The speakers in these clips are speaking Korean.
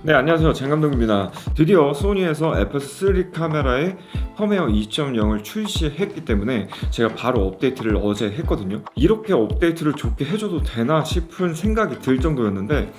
네 안녕하세요 장 감독입니다. 드디어 소니에서 FS3 카메라의 펌웨어 2.0을 출시했기 때문에 제가 바로 업데이트를 어제 했거든요. 이렇게 업데이트를 좋게 해줘도 되나 싶은 생각이 들 정도였는데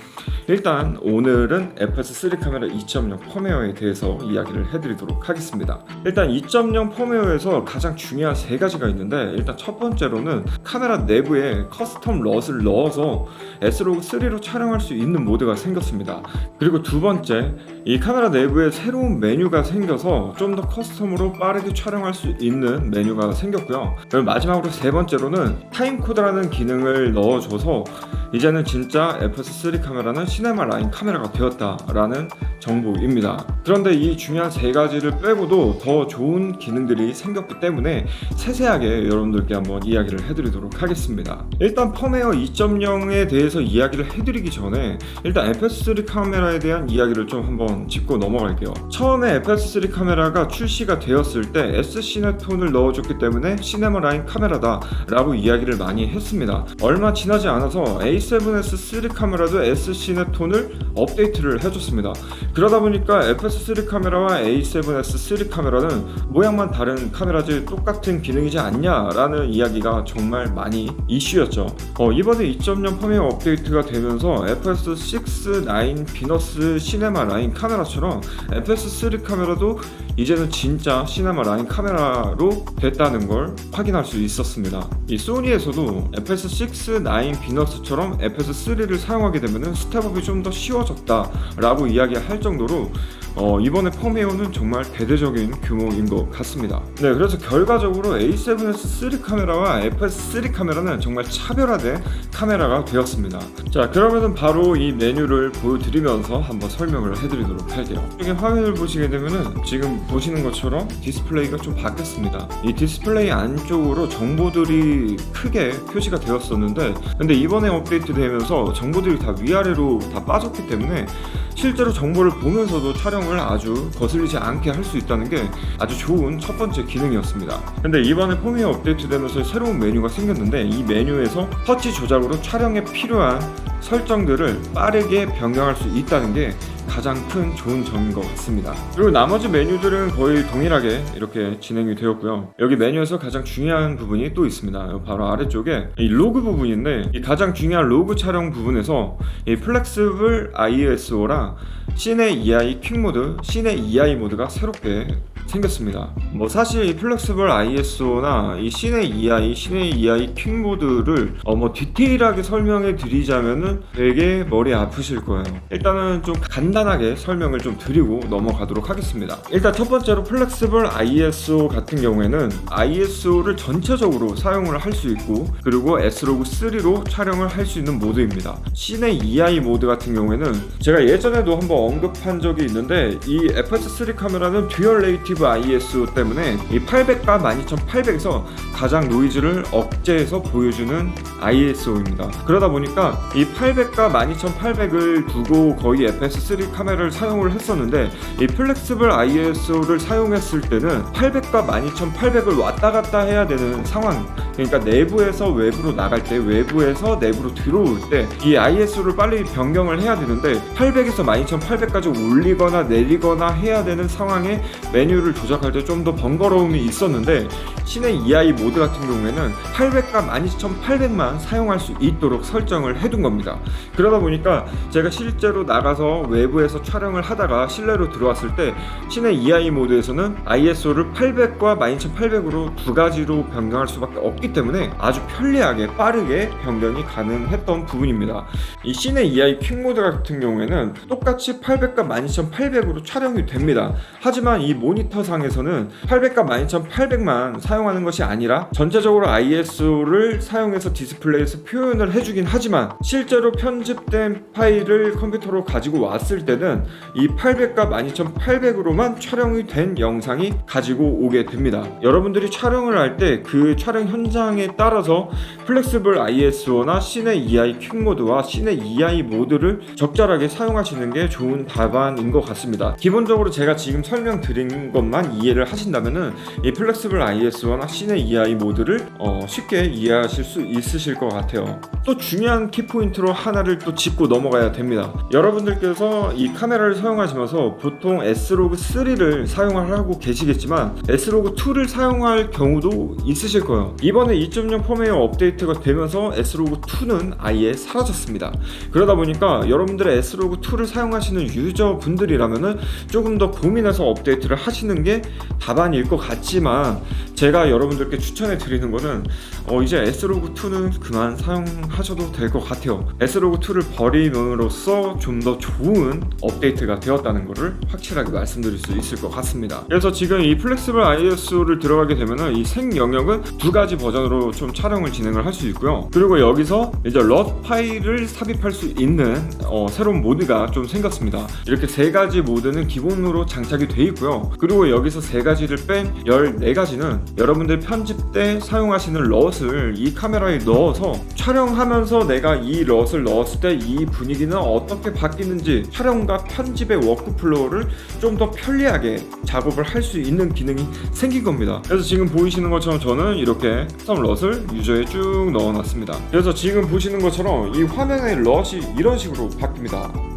일단 오늘은 FS3 카메라 2.0 펌웨어에 대해서 이야기를 해드리도록 하겠습니다. 일단 2.0 펌웨어에서 가장 중요한 세 가지가 있는데 일단 첫 번째로는 카메라 내부에 커스텀 럿을 넣어서 S로그 3로 촬영할 수 있는 모드가 생겼습니다. 그리고 두 번째, 이 카메라 내부에 새로운 메뉴가 생겨서 좀 더 커스텀으로 빠르게 촬영할 수 있는 메뉴가 생겼고요. 그리고 마지막으로 세 번째로는 타임코드라는 기능을 넣어줘서 이제는 진짜 FS3 카메라는 시네마 라인 카메라가 되었다라는 정보입니다. 그런데 이 중요한 세 가지를 빼고도 더 좋은 기능들이 생겼기 때문에 세세하게 여러분들께 한번 이야기를 해드리도록 하겠습니다. 일단 펌웨어 2.0에 대해서 이야기를 해드리기 전에 일단 FS3 카메라에 대한 이야기를 좀 한번 짚고 넘어갈게요. 처음에 FS3 카메라가 출시가 되었을 때 S 시네톤을 넣어줬기 때문에 시네마 라인 카메라다 라고 이야기를 많이 했습니다. 얼마 지나지 않아서 A7S3 카메라도 S 시네톤을 업데이트를 해줬습니다. 그러다 보니까 FS3 카메라와 A7S3 카메라는 모양만 다른 카메라지 똑같은 기능이지 않냐라는 이야기가 정말 많이 이슈였죠. 어, 이번에 2.0 펌웨어 업데이트가 되면서 FS6, 9, 비너스 시네마 라인 카메라처럼 FS3 카메라도 이제는 진짜 시네마 라인 카메라로 됐다는 걸 확인할 수 있었습니다. 이 소니에서도 FS6, 9, 비너스처럼 FS3를 사용하게 되면 스텝업이 좀 더 쉬워졌다라고 이야기할 정도로 어, 이번에 펌웨어는 정말 대대적인 규모인 것 같습니다. 네, 그래서 결과적으로 A7S3 카메라와 FS3 카메라는 정말 차별화된 카메라가 되었습니다. 자, 그러면은 바로 이 메뉴를 보여드리면서 한번 설명을 해드리도록 할게요. 여기 화면을 보시게 되면은 지금 보시는 것처럼 디스플레이가 좀 바뀌었습니다. 이 디스플레이 안쪽으로 정보들이 크게 표시가 되었었는데, 근데 이번에 업데이트 되면서 정보들이 다 위아래로 다 빠졌기 때문에 실제로 정보를 보면서도 촬영 을 아주 거슬리지 않게 할 수 있다는 게 아주 좋은 첫 번째 기능이었습니다. 근데 이번에 펌웨어 업데이트 되면서 새로운 메뉴가 생겼는데 이 메뉴에서 터치 조작으로 촬영에 필요한 설정들을 빠르게 변경할 수 있다는 게 가장 큰 좋은 점인 것 같습니다. 그리고 나머지 메뉴들은 거의 동일하게 이렇게 진행이 되었고요. 여기 메뉴에서 가장 중요한 부분이 또 있습니다. 바로 아래쪽에 이 로그 부분인데 이 가장 중요한 로그 촬영 부분에서 이 플렉스블 ISO랑 시내 EI 퀵 모드, 시내 EI 모드가 새롭게 생겼습니다. 뭐 사실 이 플렉스블 ISO나 이 시내 EI, 시내 EI 퀵 모드를 어 뭐 디테일하게 설명해 드리자면은 되게 머리 아프실 거예요. 일단은 좀 간단하게 설명을 좀 드리고 넘어가도록 하겠습니다. 일단 첫 번째로 플렉스블 ISO 같은 경우에는 ISO를 전체적으로 사용을 할 수 있고 그리고 S로그 3로 촬영을 할 수 있는 모드입니다. 시내 EI 모드 같은 경우에는 제가 예전에도 한번 언급한 적이 있는데 이 FS3 카메라는 듀얼 네이티브 ISO 때문에 이 800과 12800에서 가장 노이즈를 억제해서 보여주는 ISO입니다. 그러다 보니까 이 800과 12800을 두고 거의 FS3 카메라를 사용을 했었는데 이 플렉스블 ISO를 사용했을 때는 800과 12800을 왔다 갔다 해야 되는 상황 그러니까 내부에서 외부로 나갈 때 외부에서 내부로 들어올 때 이 ISO를 빨리 변경을 해야 되는데 800에서 12800까지 올리거나 내리거나 해야 되는 상황에 메뉴를 조작할 때 좀 더 번거로움이 있었는데 신의 EI 모드 같은 경우에는 800과 12800만 사용할 수 있도록 설정을 해둔 겁니다. 그러다 보니까 제가 실제로 나가서 외부에서 촬영을 하다가 실내로 들어왔을 때 신의 EI 모드에서는 ISO를 800과 12800으로 두 가지로 변경할 수밖에 없기 때문에 아주 편리하게 빠르게 변경이 가능했던 부분입니다. 이 신의 EI 퀵 모드 같은 경우에는 똑같이 800과 12800으로 촬영이 됩니다. 하지만 이 모니터 상에서는 800과 12800만 사용하는 것이 아니라 전체적으로 ISO를 사용해서 디스플레이에서 표현을 해주긴 하지만 실제로 편집된 파일을 컴퓨터로 가지고 왔을 때는 이 800과 12800으로만 촬영이 된 영상이 가지고 오게 됩니다. 여러분들이 촬영을 할 때 그 촬영 현장에 따라서 플렉스블 ISO나 시내 EI 퀵 모드와 시내 EI 모드를 적절하게 사용하시는 게 좋은 답안인 것 같습니다. 기본적으로 제가 지금 설명드린 것만 이해를 하신다면은 이 플렉스블 ISO나 시내 EI AI 모드를 어, 쉽게 이해하실 수 있으실 것 같아요. 또 중요한 키포인트로 하나를 또 짚고 넘어가야 됩니다. 여러분들께서 이 카메라를 사용하시면서 보통 S로그 3를 사용을 하고 계시겠지만 S로그 2를 사용할 경우도 있으실 거예요. 이번에 2.0 펌웨어 업데이트가 되면서 S로그 2는 아예 사라졌습니다. 그러다 보니까 여러분들의 S로그 2를 사용하시는 유저분들이라면은 조금 더 고민해서 업데이트를 하시는 게 답안일 것 같지만 제가 여러분들께 추천해 드리는 거는 어 이제 S로그 2는 그만 사용하셔도 될 것 같아요. S로그 2를 버림으로써 좀 더 좋은 업데이트가 되었다는 것을 확실하게 말씀드릴 수 있을 것 같습니다. 그래서 지금 이 플렉스블 ISO를 들어가게 되면은 이 생 영역은 두 가지 버전으로 좀 촬영을 진행을 할 수 있고요. 그리고 여기서 이제 럿 파일을 삽입할 수 있는 어, 새로운 모드가 좀 생겼습니다. 이렇게 세 가지 모드는 기본으로 장착이 돼 있고요. 그리고 여기서 세 가지를 뺀 14가지는 여러분들 편집 때 사용하시는 럿을 이 카메라에 넣어서 촬영하면서 내가 이 럿을 넣었을 때 이 분위기는 어떻게 바뀌는지 촬영과 편집의 워크플로우를 좀 더 편리하게 작업을 할 수 있는 기능이 생긴 겁니다. 그래서 지금 보이시는 것처럼 저는 이렇게 스톰 럿을 유저에 쭉 넣어놨습니다. 그래서 지금 보시는 것처럼 이 화면의 럿이 이런 식으로 바뀝니다.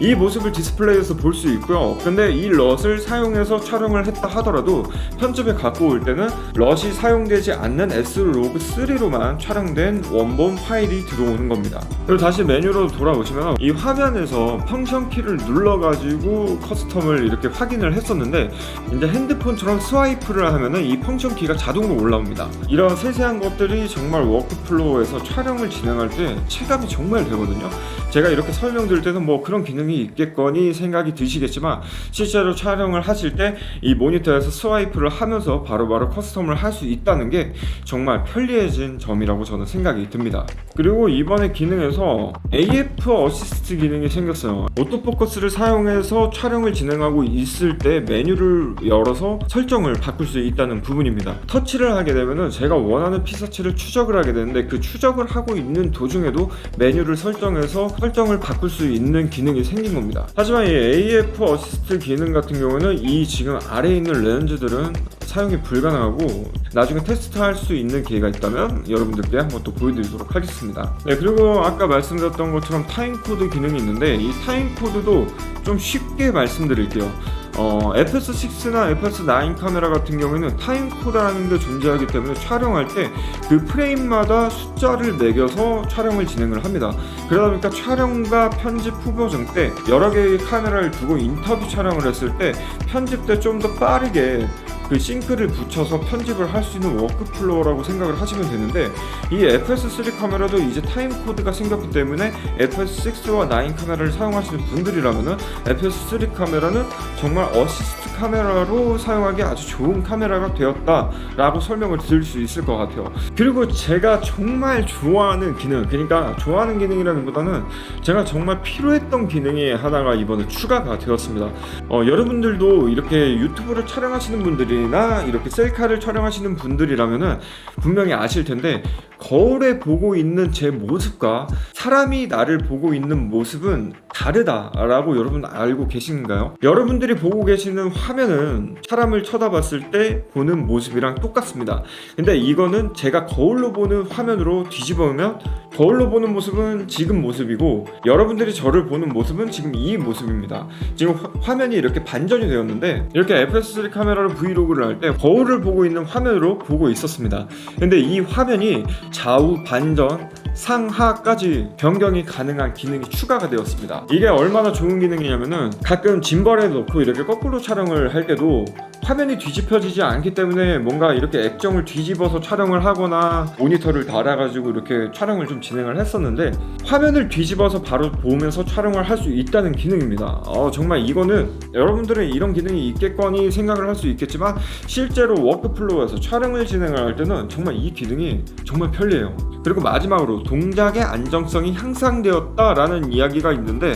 이 모습을 디스플레이에서 볼 수 있고요. 근데 이 럿을 사용해서 촬영을 했다 하더라도 편집에 갖고 올 때는 럿이 사용되지 않는 S로그 3로만 촬영된 원본 파일이 들어오는 겁니다. 그리고 다시 메뉴로 돌아오시면 이 화면에서 펑션 키를 눌러가지고 커스텀을 이렇게 확인을 했었는데 이제 핸드폰처럼 스와이프를 하면은 이 펑션 키가 자동으로 올라옵니다. 이런 세세한 것들이 정말 워크플로우에서 촬영을 진행할 때 체감이 정말 되거든요. 제가 이렇게 설명드릴 때는 뭐 그런 기능이 있겠거니 생각이 드시겠지만 실제로 촬영을 하실 때 이 모니터에서 스와이프를 하면서 바로 바로 커스텀을 할 수 있다는 게 정말 편리해진 점이라고 저는 생각이 듭니다. 그리고 이번에 기능에서 AF 어시스트 기능이 생겼어요. 오토포커스를 사용해서 촬영을 진행하고 있을 때 메뉴를 열어서 설정을 바꿀 수 있다는 부분입니다. 터치를 하게 되면은 제가 원하는 피사체를 추적을 하게 되는데 그 추적을 하고 있는 도중에도 메뉴를 설정해서 설정을 바꿀 수 있는 기능이 생긴 겁니다. 하지만 이 AF 어시스트 기능 같은 경우는 이 지금 아래에 있는 렌즈들은 사용이 불가능하고 나중에 테스트할 수 있는 기회가 있다면 여러분들께 한번 또 보여드리도록 하겠습니다. 네 그리고 아까 말씀드렸던 것처럼 타임코드 기능이 있는데 이 타임코드도 좀 쉽게 말씀드릴게요. 어, FS6나 FS9 카메라 같은 경우에는 타임코드라는 게 존재하기 때문에 촬영할 때 그 프레임마다 숫자를 매겨서 촬영을 진행을 합니다. 그러다 보니까 촬영과 편집 후 보정 때 여러 개의 카메라를 두고 인터뷰 촬영을 했을 때 편집 때 좀 더 빠르게 그 싱크를 붙여서 편집을 할 수 있는 워크플로우라고 생각을 하시면 되는데 이 FS3 카메라도 이제 타임 코드가 생겼기 때문에 FS6와 9 카메라를 사용하시는 분들이라면은 FS3 카메라는 정말 어시스트 카메라로 사용하기 아주 좋은 카메라가 되었다라고 설명을 드릴 수 있을 것 같아요. 그리고 제가 정말 좋아하는 기능, 그러니까 좋아하는 기능이라기보다는 제가 정말 필요했던 기능이 하나가 이번에 추가가 되었습니다. 어, 여러분들도 이렇게 유튜브를 촬영하시는 분들이 나 이렇게 셀카를 촬영하시는 분들이라면은 분명히 아실 텐데 거울에 보고 있는 제 모습과 사람이 나를 보고 있는 모습은 다르다라고 여러분 알고 계신가요? 여러분들이 보고 계시는 화면은 사람을 쳐다봤을 때 보는 모습이랑 똑같습니다. 근데 이거는 제가 거울로 보는 화면으로 뒤집어보면 거울로 보는 모습은 지금 모습이고 여러분들이 저를 보는 모습은 지금 이 모습입니다. 지금 화, 화면이 이렇게 반전이 되었는데 이렇게 FS3 카메라로 브이로그 를 할 때 거울을 보고 있는 화면으로 보고 있었습니다. 근데 이 화면이 좌우 반전 상하까지 변경이 가능한 기능이 추가가 되었습니다. 이게 얼마나 좋은 기능이냐면은 가끔 짐벌에 넣고 이렇게 거꾸로 촬영을 할 때도 화면이 뒤집혀지지 않기 때문에 뭔가 이렇게 액정을 뒤집어서 촬영을 하거나 모니터를 달아가지고 이렇게 촬영을 좀 진행을 했었는데 화면을 뒤집어서 바로 보면서 촬영을 할 수 있다는 기능입니다. 어, 정말 이거는 여러분들은 이런 기능이 있겠거니 생각을 할 수 있겠지만 실제로 워크플로우에서 촬영을 진행을 할 때는 정말 이 기능이 정말 편리해요. 그리고 마지막으로 동작의 안정성이 향상되었다라는 이야기가 있는데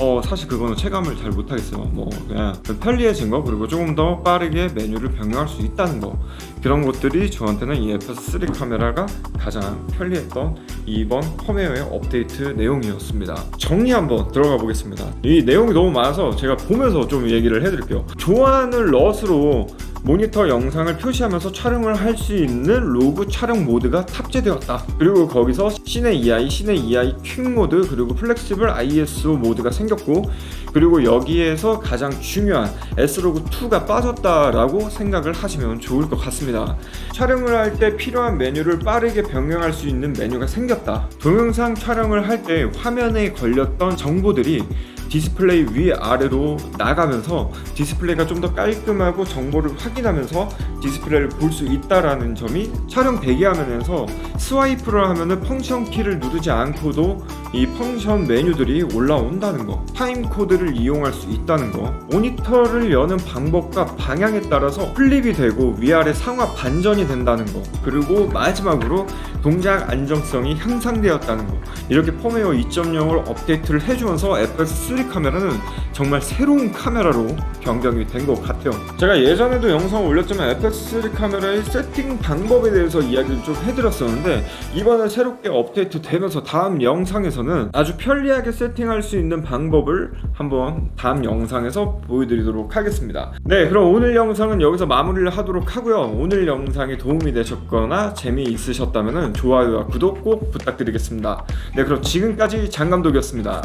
어 사실 그거는 체감을 잘 못하겠어요. 뭐 그냥 편리해진 거 그리고 조금 더 빠르게 메뉴를 변경할 수 있다는 거 그런 것들이 저한테는 이 FS3 카메라가 가장 편리했던 이번 펌웨어의 업데이트 내용이었습니다. 정리 한번 들어가 보겠습니다. 이 내용이 너무 많아서 제가 보면서 좀 얘기를 해드릴게요. 좋아하는 럿으로 모니터 영상을 표시하면서 촬영을 할 수 있는 로그 촬영 모드가 탑재되었다. 그리고 거기서 시내 EI, 시내 EI 퀵 모드 그리고 플렉시블 ISO 모드가 생겼고 그리고 여기에서 가장 중요한 S로그 2가 빠졌다라고 생각을 하시면 좋을 것 같습니다. 촬영을 할 때 필요한 메뉴를 빠르게 변경할 수 있는 메뉴가 생겼다. 동영상 촬영을 할 때 화면에 걸렸던 정보들이 디스플레이 위아래로 나가면서 디스플레이가 좀 더 깔끔하고 정보를 확인하면서 디스플레이를 볼 수 있다라는 점이 촬영 대기화면에서 스와이프를 하면은 펑션 키를 누르지 않고도 이 펑션 메뉴들이 올라온다는 거 타임 코드를 이용할 수 있다는 거 모니터를 여는 방법과 방향에 따라서 플립이 되고 위아래 상하 반전이 된다는 거 그리고 마지막으로 동작 안정성이 향상되었다는 거 이렇게 펌웨어 2.0을 업데이트를 해주면서 FX3 카메라는 정말 새로운 카메라로 변경이 된 것 같아요. 제가 예전에도 영상 올렸지만 FX3 카메라의 세팅 방법에 대해서 이야기를 좀 해드렸었는데 이번에 새롭게 업데이트 되면서 다음 영상에서는 아주 편리하게 세팅할 수 있는 방법을 한번 다음 영상에서 보여드리도록 하겠습니다. 네 그럼 오늘 영상은 여기서 마무리를 하도록 하고요. 오늘 영상이 도움이 되셨거나 재미있으셨다면 좋아요와 구독 꼭 부탁드리겠습니다. 네 그럼 지금까지 장감독이었습니다